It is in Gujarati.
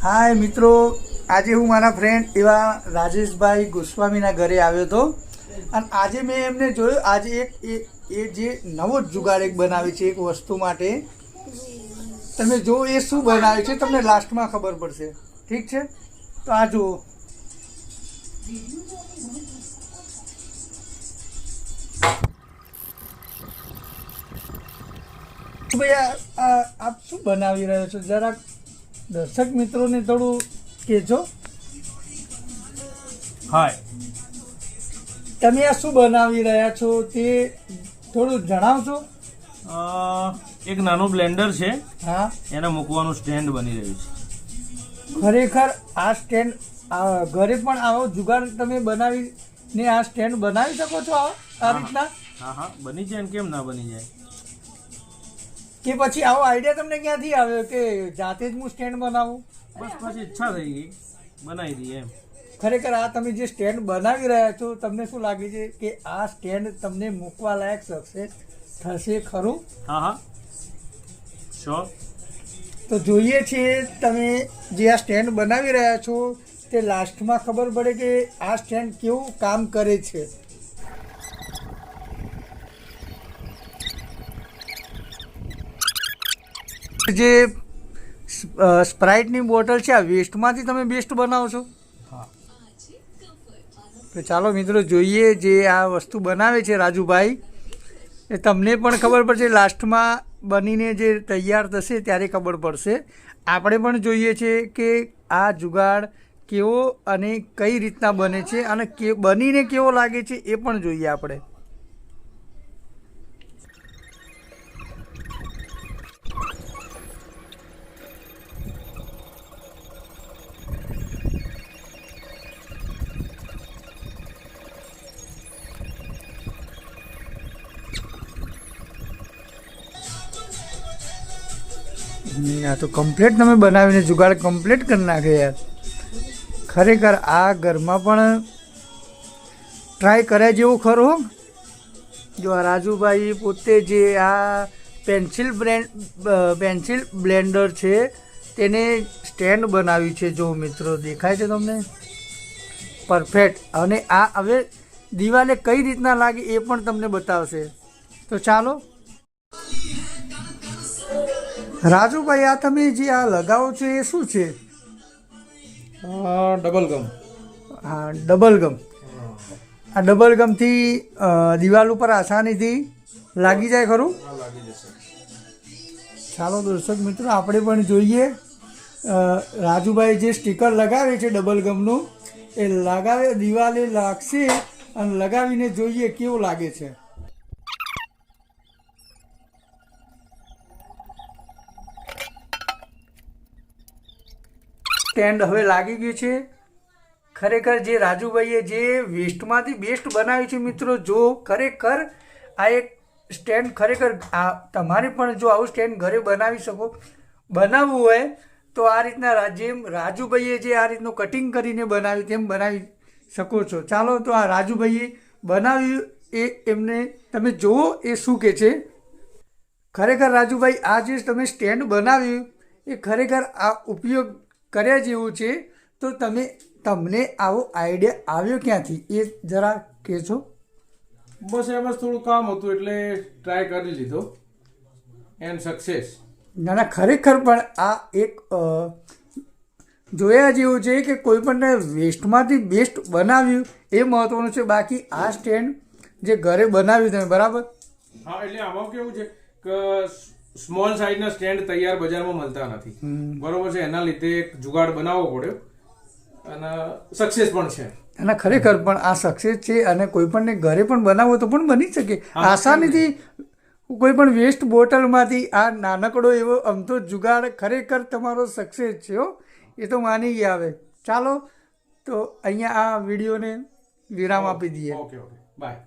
હાય મિત્રો, આજે હું મારા ફ્રેન્ડ એવા રાજેશભાઈ ગોસ્વામીના ઘરે આવ્યો હતો. અને આજે મેં એમને જોયું, આજે એક એ જે નવો જ જુગાડ એક બનાવે છે, એક વસ્તુ માટે. તમે જો એ શું બનાવે છે, તમને લાસ્ટમાં ખબર પડશે. ઠીક છે? તો આ જુઓ. ભાઈ આપ શું બનાવી રહ્યો છો? જરાક દર્શક મિત્રોને થોડું કહેજો હા તમે આ શું બનાવી રહ્યા છો તે થોડું જણાવશો? એક નાનું બ્લેન્ડર છે. હા. એને મૂકવાનું સ્ટેન્ડ બની રહ્યું છે. ખરેખર આ સ્ટેન્ડ ઘરે પણ આવો જુગાડ તમે બનાવીને આ સ્ટેન્ડ બનાવી શકો છો આ આ રીતના? હા હા. બની જાય કેમ ના બની જાય? કે પછી આવો આઈડિયા તમને ક્યાંથી આવ્યો કે જાતે જ હું સ્ટેન્ડ બનાવું? બસ પછી ઈચ્છા થઈ ગઈ. બનાવી દઈએ એમ. ખરેખર આ તમે જે સ્ટેન્ડ બનાવી રહ્યા છો તમને શું લાગે છે કે આ સ્ટેન્ડ તમને મૂકવા લાયક સક્સેસ થશે ખરું? હા હા. શ્યોર તો જોઈએ છીએ તમે જે આ સ્ટેન્ડ બનાવી રહ્યા છો તે લાસ્ટમાં ખબર પડે કે આ સ્ટેન્ડ કેવું કામ કરે છે. જે સ્પ્રાઇટની બોટલ છે, આ વેસ્ટમાંથી તમે બેસ્ટ બનાવો છો? તો ચાલો મિત્રો, જોઈએ જે આ વસ્તુ બનાવે છે રાજુભાઈ. એ તમને પણ ખબર પડશે, લાસ્ટમાં બનીને જે તૈયાર થશે ત્યારે ખબર પડશે. આપણે પણ જોઈએ છે કે આ જુગાડ કેવો અને કઈ રીતના બને છે અને કે, બનીને કેવો લાગે છે એ પણ જોઈએ આપણે. આ તો કમ્પ્લેટ તમે બનાવીને જુગાડ કમ્પ્લેટ કરી નાખે યાર. ખરેખર આ ઘરમાં પણ ટ્રાય કરાય જેવું ખરું જો આ રાજુભાઈ પોતે જે આ પેન્સિલ બ્રેન્ડ પેન્સિલ બ્લેન્ડર છે, તેને સ્ટેન્ડ બનાવ્યું છે જો મિત્રો, દેખાય છે તમને? પરફેક્ટ અને આ હવે દિવાલે કઈ રીતના લાગે એ પણ તમને બતાવશે. તો ચાલો રાજુભાઈ આ તમે જે આ લગાવો છો એ શું છે? ડબલ ગમ હા ડબલ ગમ આ ડબલ ગમથી દિવાલ ઉપર આસાનીથી લાગી જાય ખરું? ચાલો દર્શક મિત્રો આપણે પણ જોઈએ રાજુભાઈ જે સ્ટીકર લગાવે છે ડબલ ગમનું એ લગાવે દિવાલે લાગશે અને લગાવીને જોઈએ કેવું લાગે છે. સ્ટેન્ડ હવે લાગી ગયું છે. ખરેખર જે રાજુભાઈએ જે વેસ્ટમાંથી બેસ્ટ બનાવ્યું છે મિત્રો, જો ખરેખર આ એક સ્ટેન્ડ ખરેખર આ તમારે પણ જો આવું સ્ટેન્ડ ઘરે બનાવી શકો, બનાવવું હોય, તો આ રીતના જેમ રાજુભાઈએ જે આ રીતનું કટિંગ કરીને બનાવ્યું તેમ બનાવી શકો છો. ચાલો તો આ રાજુભાઈએ બનાવ્યું એ એમને તમે જુઓ એ શું કહે છે. ખરેખર રાજુભાઈ, આ જે તમે સ્ટેન્ડ બનાવ્યું, એ ખરેખર આ ઉપયોગ કર્યા જેવું છે તો તમે તમને આવો આઈડિયા આવ્યો ક્યાંથી? એ જરા કહેશો. બસ એમ જ થોડું કામ હતું એટલે ટ્રાય કરી લીધો. એન્ડ સક્સેસ ના ના ખરેખર પણ આ એક જોયા જેવું છે કે કોઈ પણને વેસ્ટમાંથી બેસ્ટ બનાવ્યું એ મહત્વનું છે. બાકી આ સ્ટેન્ડ જે ઘરે બનાવ્યું તમે બરાબર? હા એટલે આમાં કેવું છે કે સ્મોલ સાઈઝના સ્ટેન્ડ તૈયાર બજારમાં મળતા નથી. બરોબર છે? એના લીધે એક જુગાડ બનાવવો પડ્યો. અને સક્સેસ પણ છે. અને ખરેખર પણ આ સક્સેસ છે અને કોઈ પણ ઘરે પણ બનાવો તો પણ બની શકે. આસાનીથી કોઈ પણ વેસ્ટ બોટલમાંથી આ નાનકડો એવો અમથો જુગાડ ખરેખર તમારો સક્સેસ છે હો. એ તો માની ગયા આવે ચાલો તો અહીંયા આ વિડીયોને વિરામ આપી દઈએ. Okay okay. બાય